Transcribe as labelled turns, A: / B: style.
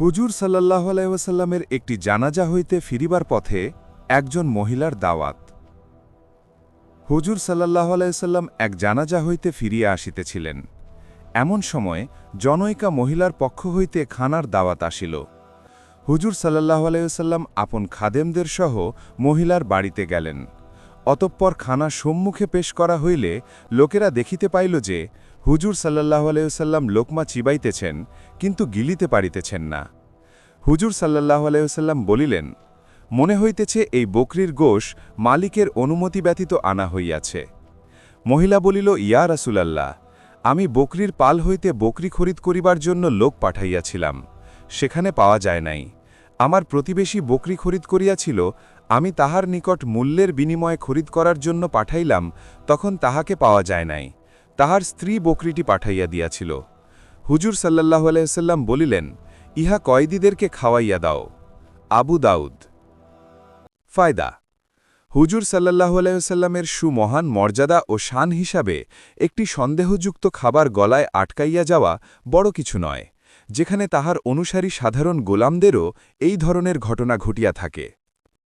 A: হুজুর সাল্লাহ আলাইসাল্লামের একটি জানাজা হইতে ফিরিবার পথে একজন মহিলার দাওয়াত। হুজুর সাল্লাহ আলাইসাল্লাম এক জানাজা হইতে ফিরিয়া আসিতেছিলেন। এমন সময় জনৈকা মহিলার পক্ষ হইতে খানার দাওয়াত আসিল। হুজুর সাল্লাহ আলাইসাল্লাম আপন খাদেমদের সহ মহিলার বাড়িতে গেলেন। অতঃপর খানা সম্মুখে পেশ করা হইলে লোকেরা দেখিতে পাইল যে, হুজুর সাল্লাহ আলাইসাল্লাম লোকমা চিবাইতেছেন, কিন্তু গিলিতে পারিতেছেন না। হুজুর সাল্লাহ আলাইসাল্লাম বলিলেন, মনে হইতেছে এই বকরির গোশ মালিকের অনুমতি ব্যতীত আনা হইয়াছে। মহিলা বলিল, ইয়া রাসুলাল্লাহ, আমি বকরির পাল হইতে বকরি খরিদ করিবার জন্য লোক পাঠাইয়াছিলাম, সেখানে পাওয়া যায় নাই। আমার প্রতিবেশী বকরি খরিদ করিয়াছিল আমি তাহার নিকট মূল্যের বিনিময়ে খরিদ করার জন্য পাঠাইলাম, তখন তাহাকে পাওয়া যায় নাই। তাহার স্ত্রী বকরিটি পাঠাইয়া দিয়াছিল। হুজুর সাল্লাহ আলাইসাল্লাম বলিলেন, ইহা কয়েদিদেরকে খাওয়াইয়া দাও। আবু দাউদ। ফায়দা। হুজুর সাল্লাহ আলাইসাল্লামের সুমহান মর্যাদা ও শান হিসাবে একটি সন্দেহযুক্ত খাবার গলায় আটকাইয়া যাওয়া বড় কিছু নয়, যেখানে তাহার অনুসারী সাধারণ গোলামদেরও এই ধরনের ঘটনা ঘটিয়া থাকে।